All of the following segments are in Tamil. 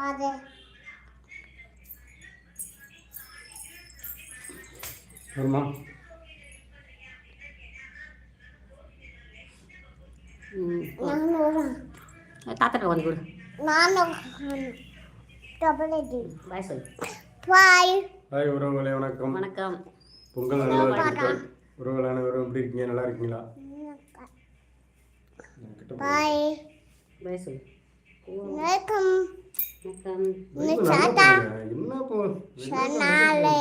Father. வருமா தாத்தாட்ட வாங்கி கொடு நானும் டபுள் எயிட்டி பாய் சொல்லு ஃபைவ் ஹாய் உறவுகளே வணக்கம் வணக்கம் பொங்கல் உறவுகள் அனைவரும் எப்படி இருக்கீங்க நல்லா இருக்கீங்களா கிட்ட போ. ஃபைவ் பாய் சொல்லு வணக்கம். வணக்கம். வைப்பு நல்லா போடுங்க. என்ன போ? சொன்னாலே.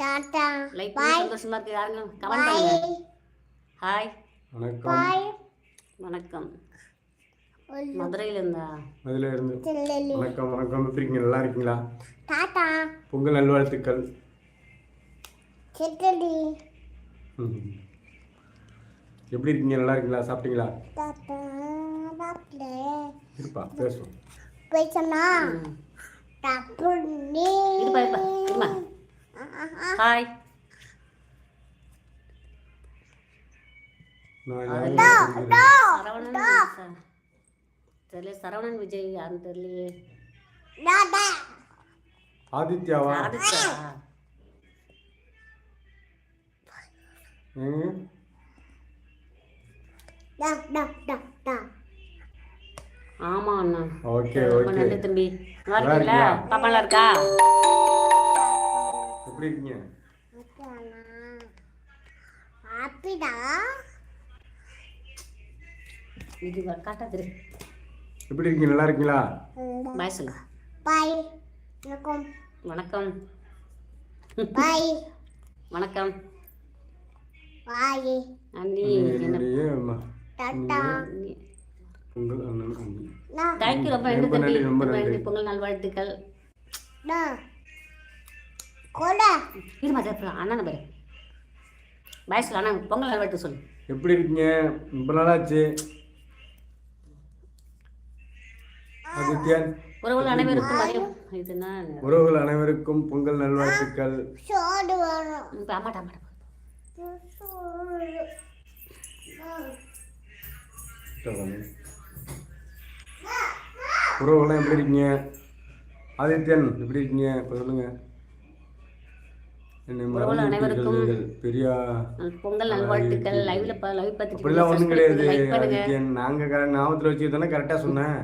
டாட்டா. லைக் பண்ணி சந்தோஷமா இருக்கு யாருங்க? கமெண்ட் பண்ணுங்க. ஹாய். வணக்கம். வணக்கம். மதுரையில இருந்தா இருந்து வணக்கம் வணக்கம். எப்படி இருக்கீங்க? நல்லா இருக்கீங்களா? டாட்டா. பொங்கல் நல்வாழ்த்துக்கள். சித்தடி. எப்படி இருக்கீங்க? நல்லா இருக்கீங்களா? சாப்பிட்டீங்களா? டாட்டா. டாக்டே இருப்பா பேசுவோம் இருமா. ஹாய் தெரியல சரவணன் விஜய் யாருன்னு தெரியலையே. டாடா ஆதித்யாவா? ஆதித்யா. ம். டா டா டா டா ஆமா அண்ணா. ஓகே ரொம்ப ஓகே. நன்றி தம்பி. நல்லா நல்லா இருக்கீங்களா? பாப்பா நல்லா இருக்கா? எப்படி இருக்கீங்க? ஹாப்பிடா இது காட்டா திரு. எப்படி இருக்கீங்க? நல்லா இருக்கீங்களா? பாய் சொல்லு. பாய். வணக்கம். வணக்கம். பாய். வணக்கம். பாய். அண்ணி என்ன டாட்டா. பொங்கல் அண்ணி. தேங்க்யூ ரொம்ப நன்றி ரொம்ப தம்பி நன்றி, ரொம்ப நன்றி. பொங்கல் நல்வாழ்த்துக்கள். இருமா தேப்பா அண்ணன் பேர் பாய் சொல்லு அண்ணா பொங்கல் நல்வாழ்த்து சொல்லு. எப்படி இருக்கீங்க? ரொம்ப நாளாச்சு. ஆதித்யன் உறவுகள் அனைவருக்கும் மதியம் இது என்ன? உறவுகள் அனைவருக்கும் பொங்கல் நல்வாழ்த்துக்கள். சோடு உறவுகள்லாம் எப்படி இருக்கீங்க? ஆதித்யன் எப்படி இருக்கீங்க? இப்போ சொல்லுங்க. என்னை உறவுகள் மறந்து அனைவருக்கும். பெரியா பொங்கல் நல்வாழ்த்துக்கள் லைவ்ல ப லைவ் பார்த்துட்டு அப்படிலாம் ஒன்றும் கிடையாது. ஆதித்யன் நாங்கள் கரெக்ட் ஞாபகத்தில் வச்சு தானே கரெக்டாக சொன்னேன்.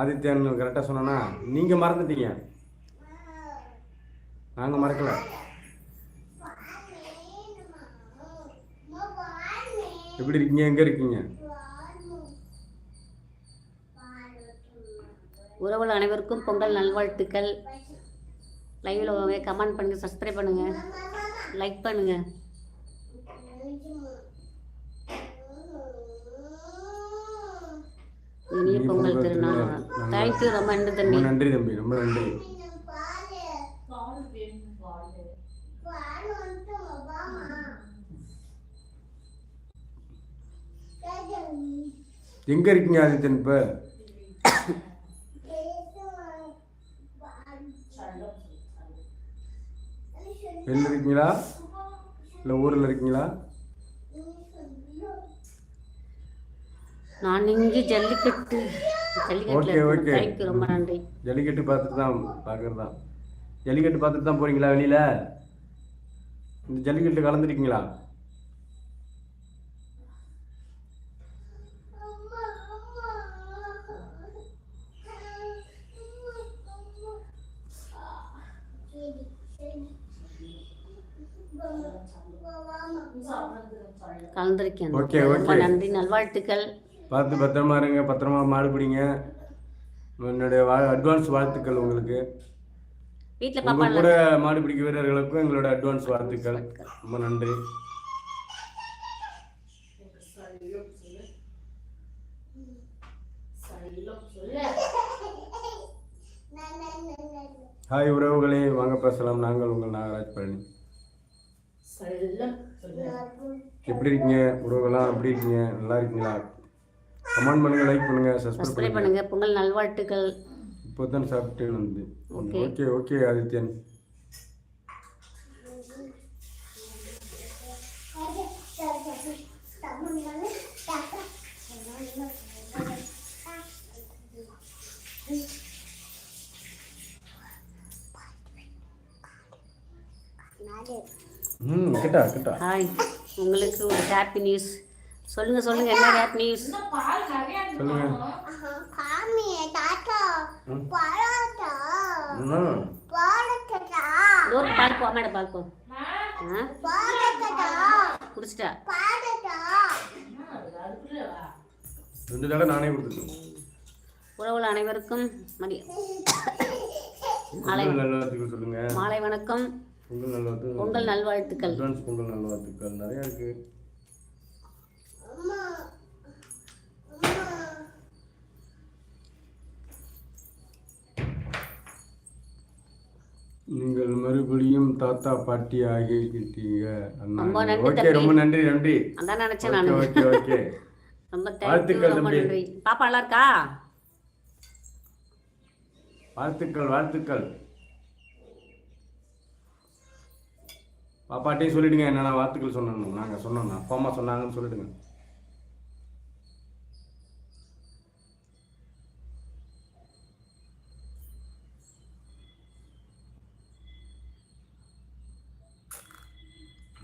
ஆதித்யன் கரெக்டாக சொன்னேன்னா நீங்கள் மறந்துட்டீங்க. நாங்கள் மறக்கல. எப்படி இருக்கீங்க? எங்கே இருக்கீங்க? உறவுகள் அனைவருக்கும் பொங்கல் நல்வாழ்த்துக்கள். லைவ்ல கமெண்ட் பண்ணுங்க சப்ஸ்கிரைப் பண்ணுங்க. லைக் பண்ணுங்க. இனிய பொங்கல் திருநாள். தேங்க்யூ ரொம்ப நன்றி தம்பி. நன்றி தம்பி ரொம்ப நன்றி. எங்கே இருக்கீங்க ஆதித்யன் இப்போ? வெளில இருக்கீங்களா? இல்லை ஊரில் இருக்கீங்களா? நான் இங்கே ஜல்லிக்கட்டு ஓகே ஓகே. ரொம்ப நன்றி. ஜல்லிக்கட்டு பார்த்துட்டு தான் பார்க்குறது? தான் ஜல்லிக்கட்டு பார்த்துட்டு தான் போகிறீங்களா வெளியில்? இந்த ஜல்லிக்கட்டு கலந்துருக்கீங்களா? கலந்துருக்கேன் ஓகே, ரொம்ப ஓகே. நன்றி நல்வாழ்த்துக்கள். பார்த்து பத்திரமா இருங்க பத்திரமா மாடு பிடிங்க என்னுடைய வா அட்வான்ஸ் வாழ்த்துக்கள் உங்களுக்கு. வீட்டில் கூட மாடு பிடிக்க வீரர்களுக்கும் எங்களோட அட்வான்ஸ் வாழ்த்துக்கள். ரொம்ப நன்றி. ஹாய் உறவுகளே. வாங்க பேசலாம். நாங்கள் உங்கள் நாகராஜ் பழனி. எப்படி இருக்கீங்க? உறவுகள்லாம் எப்படி இருக்கீங்க? நல்லா இருக்கீங்களா? கமெண்ட் பண்ணுங்க லைக் பண்ணுங்க சப்ஸ்கிரைப் பண்ணுங்க. பொங்கல் நல்வாழ்த்துக்கள். இப்போ தான் சாப்பிட்டு வந்து. ஓகே ஓகே ஆதித்யன் Thank ம் கிட்டா கிட்டா ஹாய் உங்களுக்கு ஒரு ஹாப்பி நியூஸ் சொல்லுங்க சொல்லுங்க என்ன ஹாப்பி நியூஸ் ஒரு பால் போ அம்மாட பால் போ. குடிச்சிட்டா? ரெண்டு தடவை நானே கொடுத்துருக்கேன் உறவுகள் அனைவருக்கும் மதிய பொங்கல் நல்வாழ்த்துக்கள் சொல்லுங்க. மாலை வணக்கம். பொங்கல் நல்வாழ்த்து பொங்கல் நல்வாழ்த்துக்கள். அட்வான்ஸ் பொங்கல் நல்வாழ்த்துக்கள். நிறையா இருக்கு. அம்மா அம்மா நீங்கள் மறுபடியும் தாத்தா பாட்டி நன்றி ஓகே. ரொம்ப நன்றி நன்றி அதான் நினைச்சேன் நான். ஓகே ஓகே ரொம்ப வாழ்த்துக்கள். நன்றி. பாப்பா நல்லா இருக்கா? வாழ்த்துக்கள் வாழ்த்துக்கள். பாப்பாட்டையும் சொல்லிடுங்க என்னென்ன வாழ்த்துக்கள் சொன்னோம் நாங்கள் சொன்னோம் அப்பா அம்மா சொன்னாங்கன்னு சொல்லிடுங்க.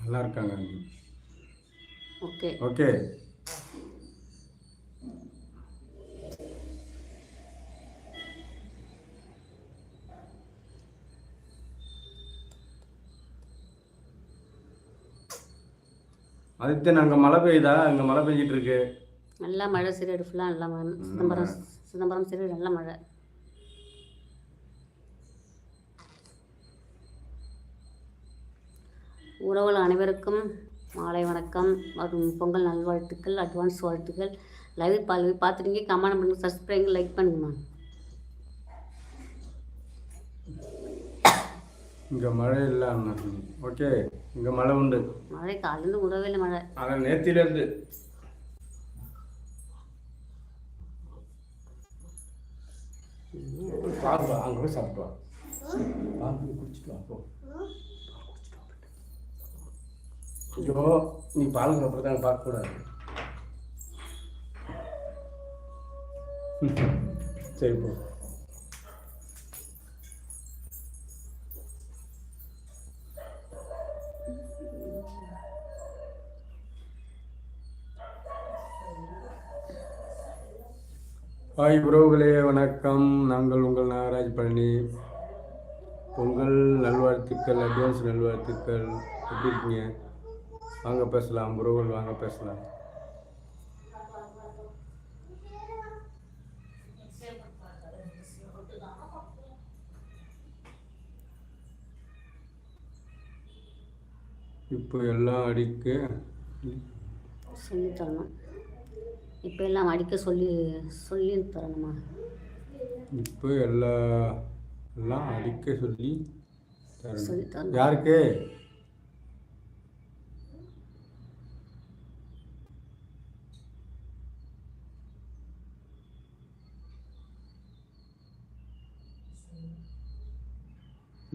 நல்லா இருக்காங்க. ஓகே. ஓகே. ஆதித்யன் அங்கே மழை பெய்யுதா? அங்கே மழை பெஞ்சிட்டு இருக்கு. நல்லா மழை சீரடு ஃபுல்லாக நல்லா மழை சிதம்பரம் சிதம்பரம் சீரடு நல்ல மழை. உறவுகள் அனைவருக்கும் மாலை வணக்கம். மற்றும் பொங்கல் நல்வாழ்த்துக்கள் அட்வான்ஸ் வாழ்த்துக்கள். லைவ் பால் பார்த்துட்டீங்க கமெண்ட் பண்ணுங்க சப்ஸ்கிரைப் லைக் பண்ணுங்கம்மா இங்கே மழை இல்லை அண்ணா ஓகே இங்கே மழை உண்டு. மழை காலேருந்து விடவே இல்லை மழை. ஆனால் நேத்திலேருந்து பால் வா, அங்கே போய் சாப்பிட்டு வா. பால் போய் குடிச்சிட்டு வா போ. ஐயோ நீ பால் அப்புறம் தான் பார்க்கக்கூடாது சரி போ. ஹாய் உறவுகளே வணக்கம். நாங்கள் உங்கள் நாகராஜ் பழனி. பொங்கல் நல்வாழ்த்துக்கள் அட்வான்ஸ் நல்வாழ்த்துக்கள். எப்படி இருக்கீங்க? வாங்க பேசலாம். உறவுகள் வாங்க பேசலாம். இப்போ எல்லாம் அடிக்க சொல்லி இப்போ எல்லாம் அடிக்க சொல்லி சொல்லி தரணுமா? இப்போ எல்லா எல்லாம் அடிக்க சொல்லி தரணும். யாருக்கு?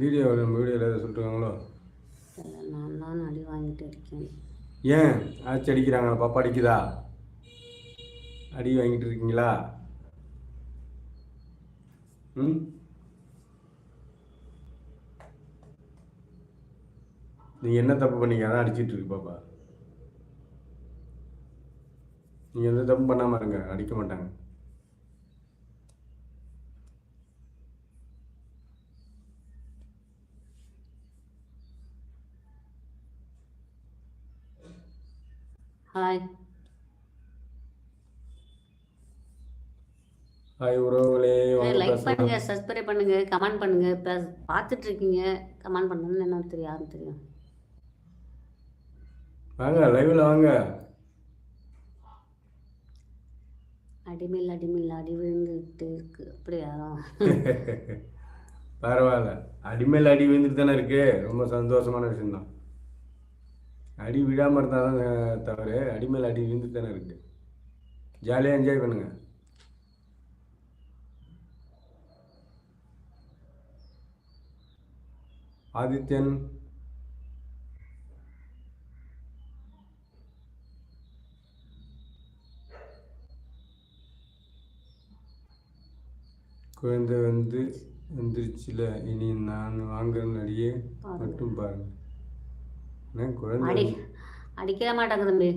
வீடியோ நம்ம வீடியோவில் எதாவது சொல்லிட்டுருக்காங்களோ? நான் தான் அடி வாங்கிட்டு இருக்கேன். ஏன்? ஆச்சு அடிக்கிறாங்களா? பாப்பா அடிக்குதா? அடி வாங்கிட்டு இருக்கீங்களா? ம்? நீங்கள் என்ன தப்பு பண்ணீங்க அதான் அடிச்சிட்டு இருக்கு பாப்பா. நீங்கள் எந்த தப்பு பண்ணாமல் இருங்க. அடிக்க மாட்டாங்க. ஹாய் ஹாய் உறவுகளே வாங்க லைக் பண்ணுங்க சப்ஸ்கிரைப் பண்ணுங்க கமெண்ட் பண்ணுங்க இப்போ பார்த்துட்டு இருக்கீங்க கமெண்ட் பண்ணணும்னு என்ன தெரியும் யாரும் தெரியும்? வாங்க லைவில் வாங்க. அடிமையில் அடிமையில் அடி விழுந்துட்டு இருக்கு. அப்படியா? பரவாயில்ல. அடிமேல் அடி விழுந்துட்டு தானே இருக்கு. ரொம்ப சந்தோஷமான விஷயம்தான். அடி விடாமல் இருந்தால் தான் தவிர அடிமேல் அடி விழுந்துட்டு தானே இருக்கு. ஜாலியாக என்ஜாய் பண்ணுங்க. ஆதித்யன். குழந்தை வந்து வந்துருச்சுல இனி நான் வாங்குற நடிகை மட்டும் பாருங்க. குழந்தை அடி அடிக்கவே மாட்டாங்க தம்பி.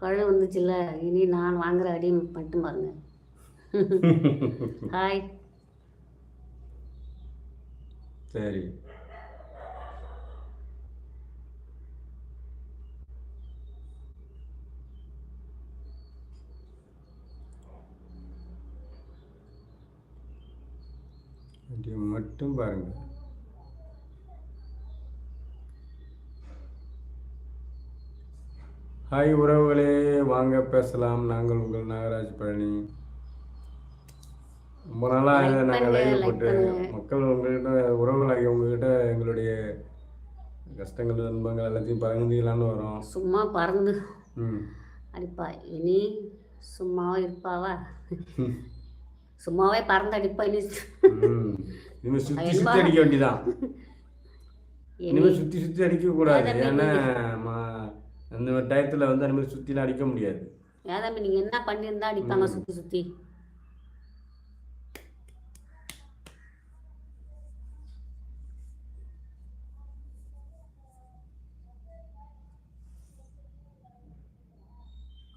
குழந்தை வந்துச்சுல்ல இனி நான் வாங்குற அடி மட்டும் பாருங்க. ஹாய் சரி அடி மட்டும் பாருங்க. ஹாய் உறவுகளே வாங்க பேசலாம். நாங்கள் உங்கள் நாகராஜ் பழனி. ரொம்ப நாளாக நாங்கள் லைவ் போட்டு. மக்கள் உங்ககிட்ட உறவுகளாகி உங்ககிட்ட எங்களுடைய கஷ்டங்கள் துன்பங்கள் எல்லாத்தையும் பகிர்ந்துக்கலான்னு வரோம். சும்மா பறந்து. அடிப்பா. இனி சும்மாவே இருப்பாவா? சும்மாவே பறந்து அடிப்பா இனி. இனிமேல் சுற்றி என்பா- சுற்றி அடிக்க வேண்டியதான் இனி இனிமேல் சுற்றி சுற்றி அடிக்கக்கூடாது. ஏன்னா அந்த மாதிரி டயத்தில் வந்து அந்த மாதிரி சுற்றிலாம் அடிக்க முடியாது. ஏன் தம்பி நீங்கள் என்ன பண்ணியிருந்தா அடிப்பாங்க. சுற்றி சுற்றி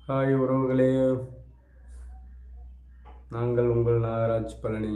ஹாய் உறவுகளே. நாங்கள் உங்கள் நாகராஜ் பழனி.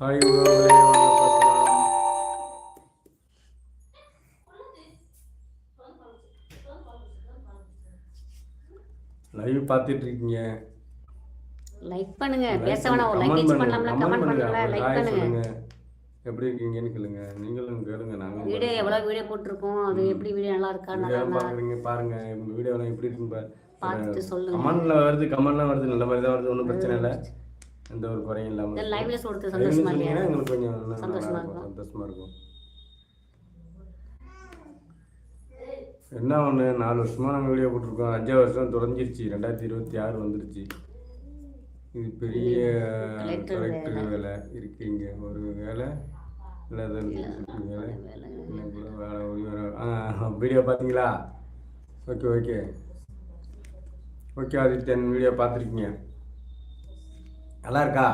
ஹாய் லைவ் பார்த்துட்டு இருக்கீங்க லைக் பண்ணுங்க பேச வேணாம் ஒரு லைக் பண்ணலாம்ல கமெண்ட் பண்ணுங்க, லைக் பண்ணுங்க. எப்படி இருக்கீங்கன்னு கேளுங்க நீங்களும் கேளுங்க நாங்களும் வீடியோ எவ்வளோ வீடியோ போட்டிருக்கோம் அது எப்படி வீடியோ நல்லா இருக்கா நல்லா பாக்குறீங்க பாருங்க உங்க வீடியோலாம் எப்படி இருக்குன்னு பாரு. பார்த்துட்டு சொல்லுங்க. கமெண்ட்ல வருது கமெண்ட்லாம் வருது நல்ல மாதிரி தான் வருது ஒன்றும் பிரச்சனை இல்லை. எந்த ஒரு குறையும் இல்லாம இந்த இருக்கு. லைவ்ல சொல்றது சந்தோஷமா இல்லையா? எங்களுக்கு கொஞ்சம் சந்தோஷமா இருக்கும். சந்தோஷமா இருக்கும். என்ன ஒன்று நாலு வருஷமா நாங்கள் வீடியோ போட்டிருக்கோம். அஞ்சாவது வருஷம் தொடஞ்சிருச்சு ரெண்டாயிரத்தி இருபத்தி ஆறு வந்துருச்சு. இது பெரிய கலெக்டர் வேலை. இருக்கு இங்க. ஒரு வேலை இல்லாத வேலை. வேலை. வீடியோ பார்த்தீங்களா okay okay okay Adithyan video பார்த்துருக்கீங்க. நல்லா இருக்கா?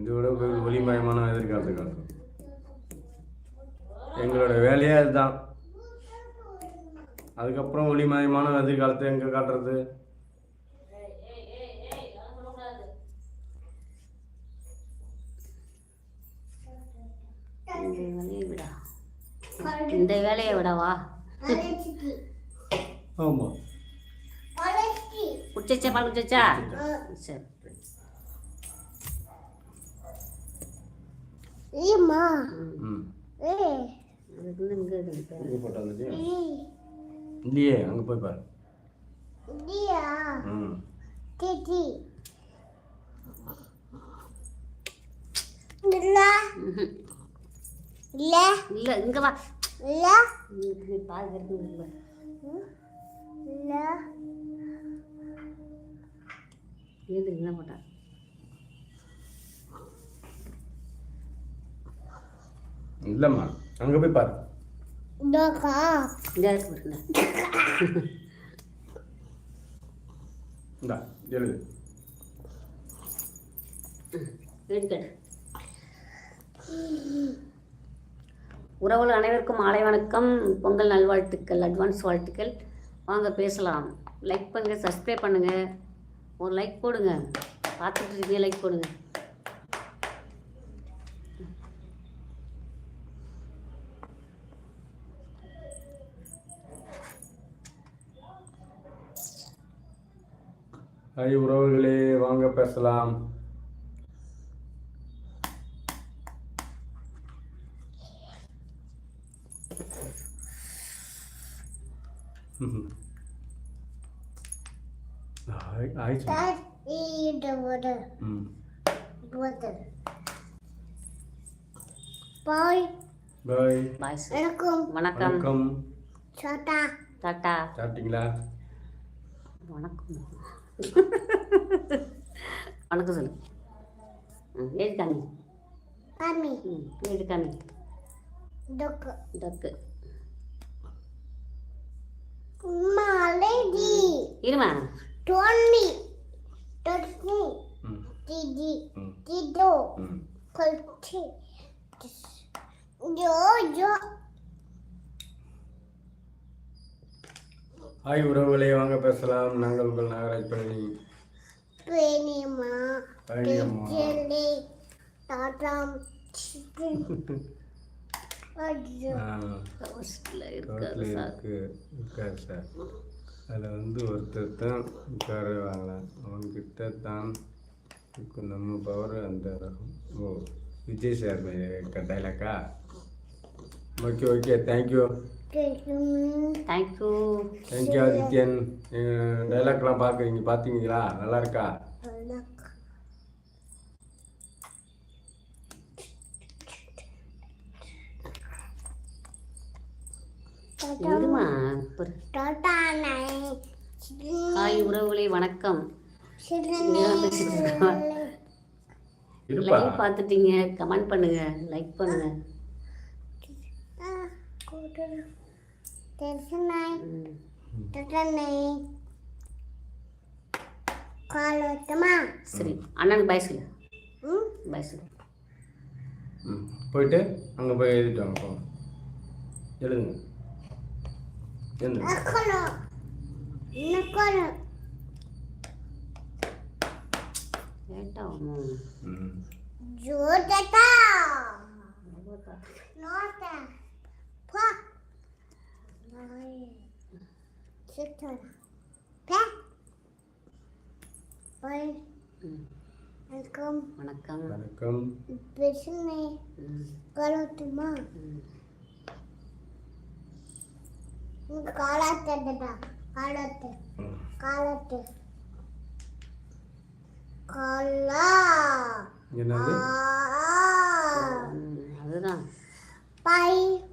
இதோட ஒளிமயமான எதிர்காலத்தை காட்டும் எங்களோட வேலையே அதுதான். அதுக்கப்புறம் ஒளிமயமான எதிர்காலத்தை எங்கே காட்டுறது? இந்த வேலையை விடவா? ஆமாம் குடிச்சா பால் குடிச்சா சரி. ஏம்மா? ஏ. அதுக்கு இங்கே இங்கே போட்டாலும் ஏய் இல்லையே அங்கே போய் பாரு. இடியா ம். டிடி இல்ல. இல்ல. இல்ல இங்க வா. இல்ல. இங்க பால் இருக்கு என்ன போட்டா. இல்லைம்மா அங்கே போய் பாரு. இங்கே இருக்கு பாருங்க இந்தா. எழுது. எடுக்கட்டு உறவுகள் அனைவருக்கும் மாலை வணக்கம். பொங்கல் நல்வாழ்த்துக்கள் அட்வான்ஸ் வாழ்த்துக்கள். வாங்க பேசலாம். லைக் பண்ணுங்கள் சப்ஸ்கிரைப் பண்ணுங்கள் ஒரு லைக் போடுங்க. பார்த்துட்டு இருக்கீங்க லைக் போடுங்க. ஹாய் உறவுகளே. வாங்க பேசலாம். ஹாய் ஹாய் சொல்லு. That is the water. ம் Water. Boy, bye bye sir வணக்கம் வணக்கம் வணக்கம் சோட்டா டாட்டா சாப்பிட்டீங்களா வணக்கம் வணக்கம் சொல்லு ம் ஏழு காமி பாமி ம் ஏழு காமி டொக்கு டக்கு மாலேடி இருமா? டோனி டொட்னி ம். டிடி டிடோ கொல்டி ஜோ ஜோ. ஹாய் உறவுகளே வாங்க பேசலாம். நாங்கள் உங்கள் நாகராஜ் பழனி. பேனியம்மா பழனியம்மா. ஜெல்லி இருக்கார் சார். அதில் வந்து ஒருத்தர் தான் உட்கார வாங்கலாம் அவன்கிட்ட தான் நம்ம பவர் அந்த. ஓ Vijay sir டைலாக்கா okay okay thank you thank you thank you Adithyan டைலாக்லாம் பார்க்குறீங்க பார்த்தீங்களா? நல்லா இருக்கா? நை ஹாய் உறவுகளே வணக்கம். லைவ் பார்த்துட்டீங்க. கமெண்ட் பண்ணுங்க. லைக் பண்ணுங்க. சரி அண்ணனுக்கு பாய் சொல்லு. ம்? பாய் சொல்லு. ம் போயிட்டு அங்கே போய் எழுதிட்டு வாங்க எழுதுங்க. எழுதுங்க அக்கலோ நக்கலோ லேட்டா ம். ம் ஜோதட்டா நோட்டா பா நாய் சித்தரா பே பை ம். வணக்கம் வணக்கம் வணக்கம் பிரச்சனை ம். காலோட்டமா ம். உங்க காலாத்தடா காலாத்து. காலாத்து. காலா. என்னது? அதுதான். Bye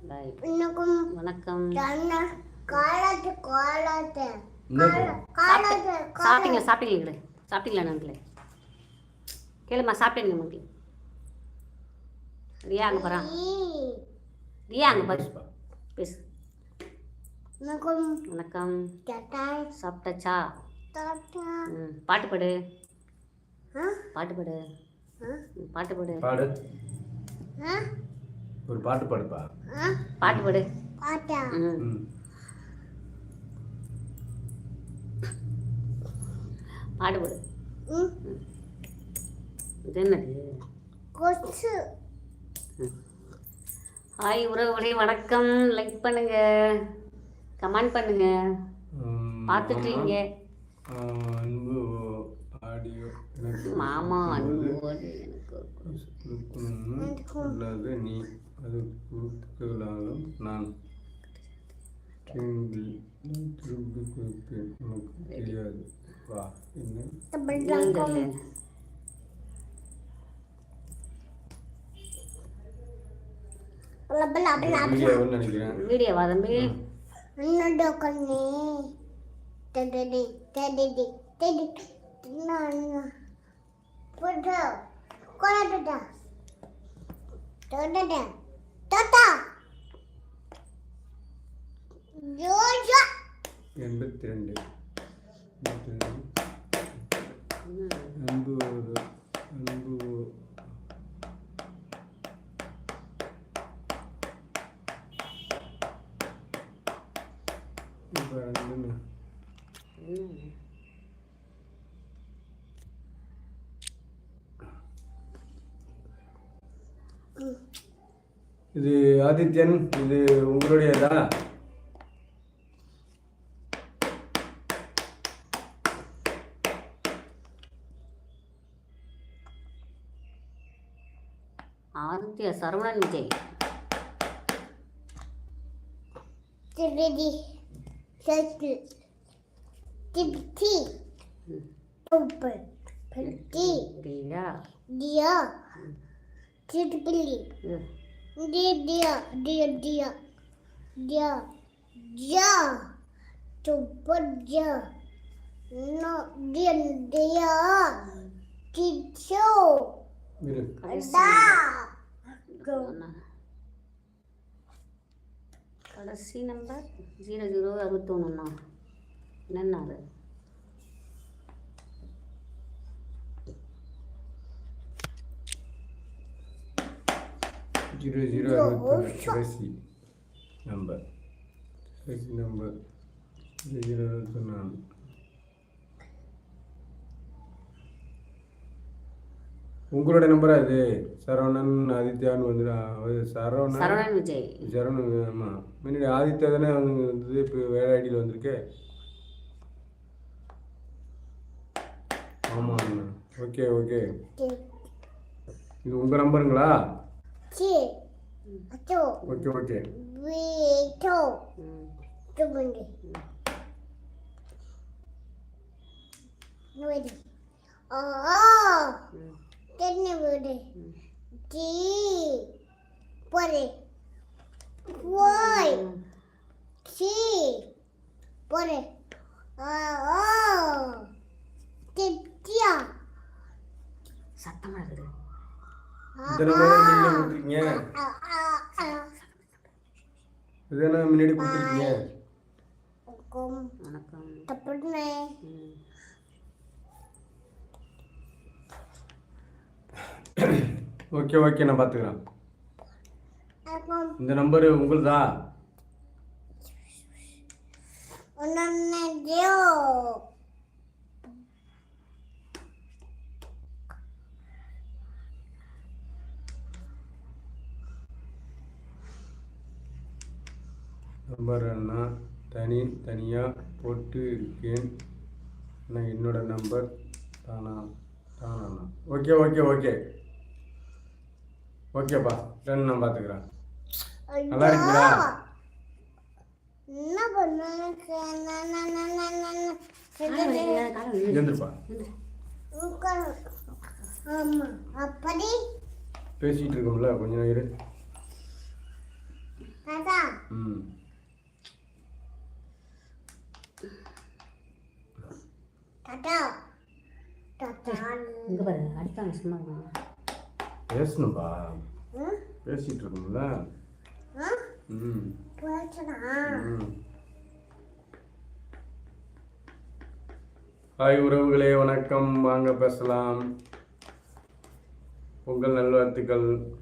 bye. இன்னும் வணக்கம். காலாத்து காலாத்து. காலாத்து சாப்பிட்டீங்களா? சாப்பிட்டீங்களே சாப்பிட்டீங்களா நண்பர்களே? கேளுமா சாப்பிட்டீங்க மக்களே ரியா அங்கே போகிறான் ரியா அங்கே பாரு. பேசு. வணக்கம். தட்டாய் சாப்பிட்டாச்சா? ம் பாட்டு பாடு. ஆ? பாட்டு பாடு. பாட்டு பாடு. பாடு. ஆ? ஒரு பாட்டு பாடுப்பா. ஆ? பாட்டு பாடு. பாட்டா? பாடு. ம். இது என்னது? கொசு. ஹாய் உறவுகளே வணக்கம். லைக் பண்ணுங்க. கமெண்ட் பண்ணுங்க. எனக்கு மாமா அன்போடு எனக்கு நீ அது கொடுக்கலாலும் நான் திரும்பி திரும்பி கொடுப்பேன். உனக்கு தெரியாது. வா என்ன? வீடியோவா தம்பி అన్నడొకనే తెడి తెడి తెడి తిన్నాను పుట్ట కొరట తోట తోట జోజ എൺപത്തിരണ്ട് എൺപത്തിരണ്ട് എൺപത് இது ஆதித்யன் இது உங்களுடையதா? ஆதித்ய சரவணன் விஜய். தடடி சத்து டிப்டி உப்பு பட்டி. ரியா டியா சிட்டுப்பிள்ளி இது Dia dia dia dia dia dia coba dia no dia dia kicau இரு கடைசி ada அண்ணா. கடைசி நம்பர் ஜீரோ ஜீரோ அறுபத்தொன்னுண்ணா என்னண்ணா அது? ஜீரோ ஜீரோ அறுபத்தொன்று கடைசி நம்பர் கடைசி நம்பர் ஜீரோ ஜீரோ அறுபத்தொன்று உங்களோட நம்பரா இது சரவணன் ஆதித்யான்னு வந்துடு சரவணன் சரவணன் விஜய் சரவணன் ஆமாம் முன்னாடி ஆதித்யா தானே அவங்க வந்தது இப்போ வேற ஐடியில் வந்திருக்கு ஆமாம் ஓகே ஓகே இது உங்கள் நம்பருங்களா ci atau okay okay Vito ம் coba ni Ready. Oh, ம் Then ready. D. Body. Y. C. Body. Oh. Titia. சத்தமாக இருக்குது இந்த நம்பர் முன்னாடி கொடுத்துருக்கீங்க. இதானே முன்னாடி கொடுத்துருக்கீங்க. ஓகே ஓகே நான் பார்த்துக்கிறேன். இந்த நம்பரு உங்களுதா? unang dia. நம்பர் அண்ணா தனி தனியாக போட்டு இருக்கேன் நான் என்னோட நம்பர் தானா தானா ஓகே ஓகே ஓகே. ஓகேப்பா ரெண்டு நான் பார்த்துக்கிறேன் நல்லா இருக்கீங்களா? பேசிகிட்டு இருக்கோம்ல கொஞ்ச நேரம் ம் தாத்தா தாத்தா இங்கே பாரு அடித்தாங்க சும்மா. பேசணும்பா? ம். ஹாய் உறவுகளே வணக்கம். வாங்க பேசலாம். உங்கள் நல்வாழ்த்துக்கள்.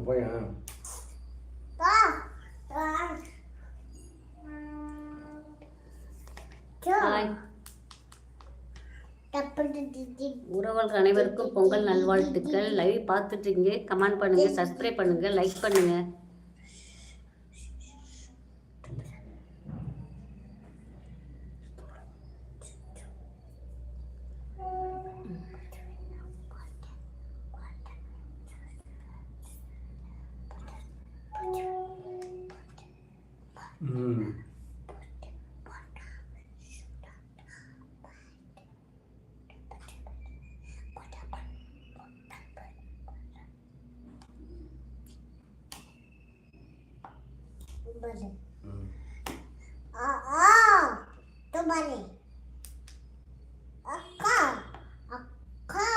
அங்கே போய் பா பா ஹாய் தப்பு உறவுகள் அனைவருக்கும் பொங்கல் நல்வாழ்த்துக்கள். லைவ் பார்த்துட்டீங்க கமெண்ட் பண்ணுங்க சப்ஸ்கிரைப் பண்ணுங்க லைக் பண்ணுங்க ம் ah ah tu balik akka akka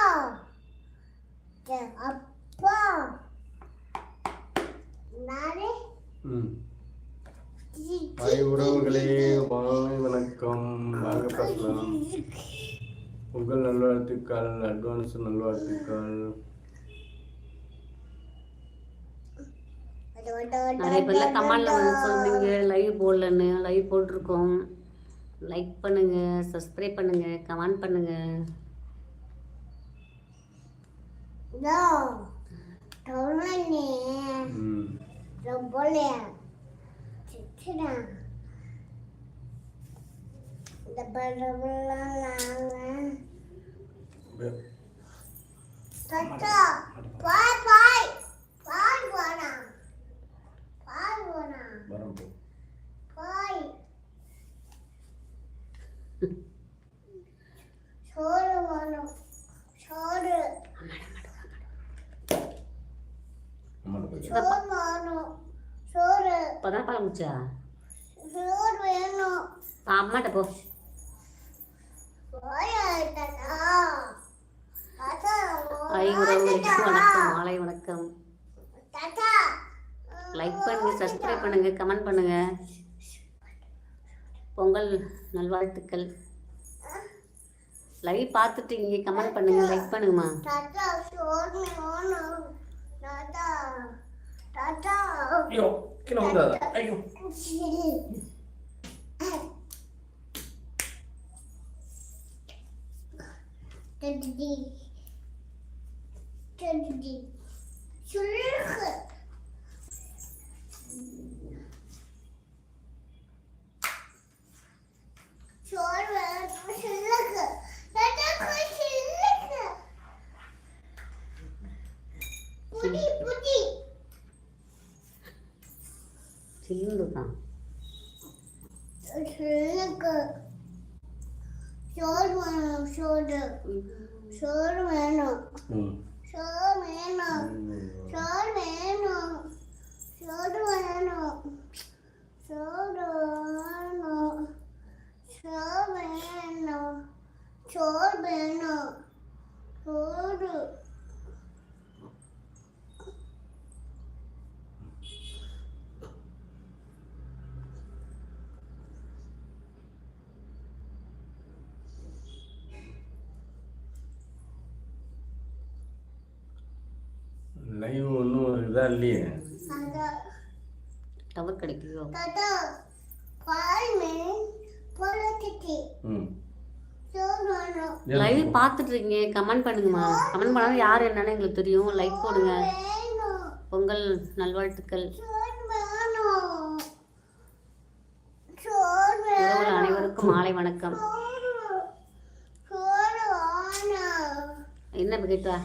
ke apa nari ம் ஹாய் உறவுகளே வாங்க வணக்கம் வாங்க உங்கள் நல்வாழ்த்துக்கள் அட்வான்ஸ் நல்வாழ்த்துக்கள் பேர்ல கமெண்ட்ல வந்து சொல்றீங்க லைவ் போடலன்னு லைவ் போட்டிருக்கோம். லைக் பண்ணுங்க சப்ஸ்கிரைப் பண்ணுங்க கமெண்ட் பண்ணுங்க. No, tolong ni, ம். lo boleh. Tidak. இந்த படமெல்லாம் நாங்கள் தாத்தா பாய் பாய். பாய் போனா வரம் போ சோறு வேணும். சோறு. சோறு வேணும். சோறு. இப்போ தான் பால் முடிச்சா? சோறு வேணும். அம்மாட்ட போ. ஐ வணக்கம் மாலை வணக்கம். தாத்தா. லைக் பண்ணுங்க சப்ஸ்கிரைப் பண்ணுங்க கமெண்ட் பண்ணுங்க பொங்கல் நல்வாழ்த்துக்கள் லைவ் பார்த்துட்டு இங்கே கமெண்ட் பண்ணுங்க லைக் பண்ணுங்கம்மா தாத்தா சோறு வேணும் தாத்தா தாத்தா ஐயோ கீழே வந்துடாத ஐயோ Daddy. Daddy. சொல்லுங்க சோறு வேணும் சோறு சோறு வேணும் சோறு வேணும் சோறு வேணும் லைவ் ஒன்றும் ஒரு இதாக இல்லையே தாத்தா டவர் கிடைக்குதோ? லைவ் பார்த்துட்டு இருக்கீங்க கமெண்ட் பண்ணுங்கம்மா. கமெண்ட் பண்ணாலும் யார் என்னன்னு எங்களுக்கு தெரியும். லைக் போடுங்க. பொங்கல் நல்வாழ்த்துக்கள். அனைவருக்கும் மாலை வணக்கம். என்ன கேட்டா